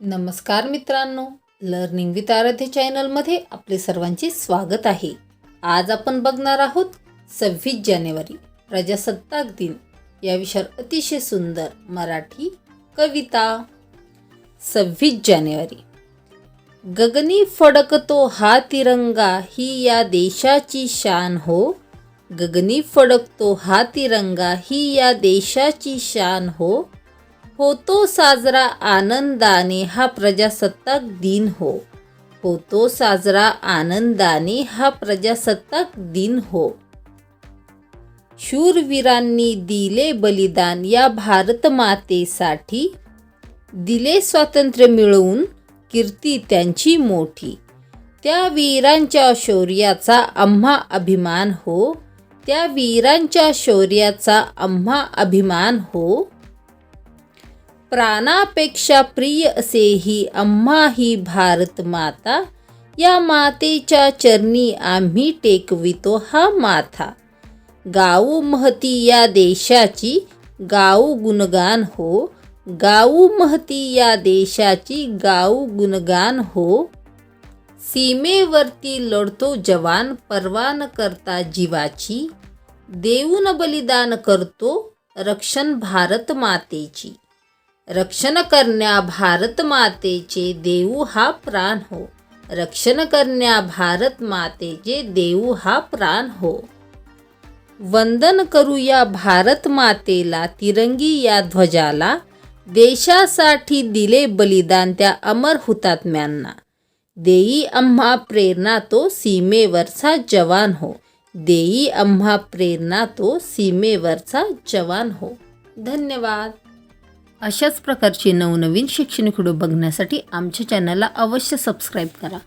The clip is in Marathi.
नमस्कार मित्रांनो लर्निंग विथ आराध्य चॅनलमध्ये आपले सर्वांचे स्वागत आहे. आज आपण बघणार आहोत सव्वीस जानेवारी प्रजासत्ताक दिन. या विषयावर अतिशय सुंदर मराठी कविता. सव्वीस जानेवारी. गगनी फडकतो हा तिरंगा ही या देशाची शान हो. गगनी फडकतो हा तिरंगा ही या देशाची शान हो. होतो साजरा आनंदाने हा प्रजासत्ताक दिन हो. होतो साजरा आनंदाने हा प्रजासत्ताक दिन हो. शूरवीरांनी दिले बलिदान या भारत मातेसाठी दिले स्वातंत्र्य मिळवून कीर्ती त्यांची मोठी. त्या वीरांच्या शौर्याचा आम्हा अभिमान हो. त्या वीरांच्या शौर्याचा आम्हा अभिमान हो. प्राणापेक्षा प्रिय असेही आम्हा ही भारत माता. या मातेच्या चरणी आम्ही टेकवितो हा माथा. गाऊ महती या देशाची गाऊ गुणगान हो. गाऊ महती या देशाची गाऊ गुणगान हो. सीमेवरती लढतो जवान परवा न करता जीवाची. देऊन बलिदान करतो रक्षण भारत मातेची. रक्षण करण्या भारत मातेचे देऊ हा प्राण हो. रक्षण करण्या भारत मातेचे देऊ हा प्राण हो. वंदन करूया भारत मातेला तिरंगी या ध्वजाला. देशासाठी दिले बलिदान त्या अमर हुतात्म्यांना. देई आम्हा प्रेरणा तो सीमेवरचा जवान हो. देई आम्हा प्रेरणा तो सीमेवरचा जवान हो. धन्यवाद. अशाच प्रकारचे नवनवीन शैक्षणिक व्हिडिओ बघण्यासाठी आमच्या चॅनलला अवश्य सबस्क्राईब करा.